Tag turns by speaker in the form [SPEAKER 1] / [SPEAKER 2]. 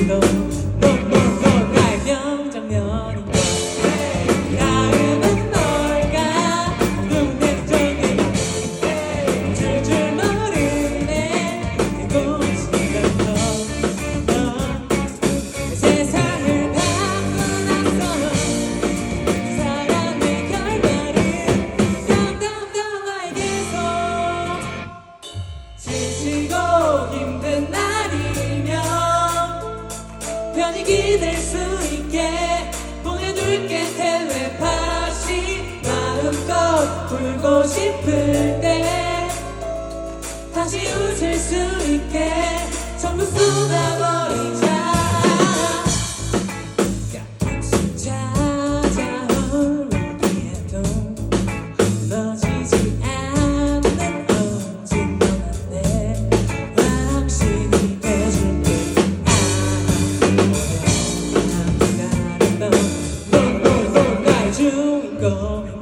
[SPEAKER 1] window 분위기 될수 있게 보내줄게 텔레파시 마음껏 울고 싶을 때 다시 웃을 수 go.